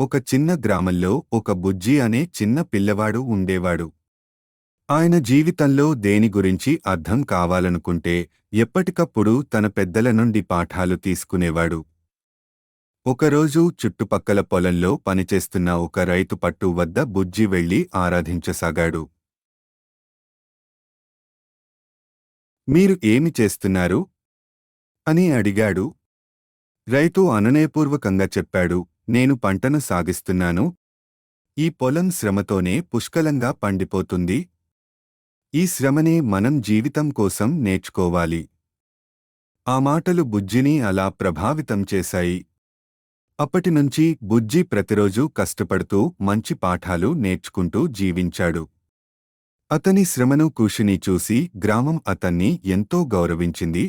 ఒక చిన్న గ్రామంలో ఒక బుజ్జి అనే చిన్న పిల్లవాడు ఉండేవాడు. ఆయన జీవితంలో దేని గురించి అర్థం కావాలనుకుంటే ఎప్పటికప్పుడు తన పెద్దల నుండి పాఠాలు తీసుకునేవాడు. ఒకరోజు చుట్టుపక్కల పొలంలో పనిచేస్తున్న ఒక రైతు పట్టు వద్ద బుజ్జి వెళ్ళి ఆరాధించసాగాడు. మీరు ఏమి చేస్తున్నారు? అని అడిగాడు. రైతు అననయపూర్వకంగా చెప్పాడు. నేను పంటను సాగిస్తున్నాను. ఈ పొలం శ్రమతోనే పుష్కలంగా పండిపోతుంది. ఈ శ్రమనే మనం జీవితం కోసం నేర్చుకోవాలి. ఆ మాటలు బుజ్జిని అలా ప్రభావితం చేశాయి. అప్పటినుంచి బుజ్జి ప్రతిరోజూ కష్టపడుతూ మంచి పాఠాలు నేర్చుకుంటూ జీవించాడు. అతని శ్రమను కృషిని చూసి గ్రామం అతన్ని ఎంతో గౌరవించింది.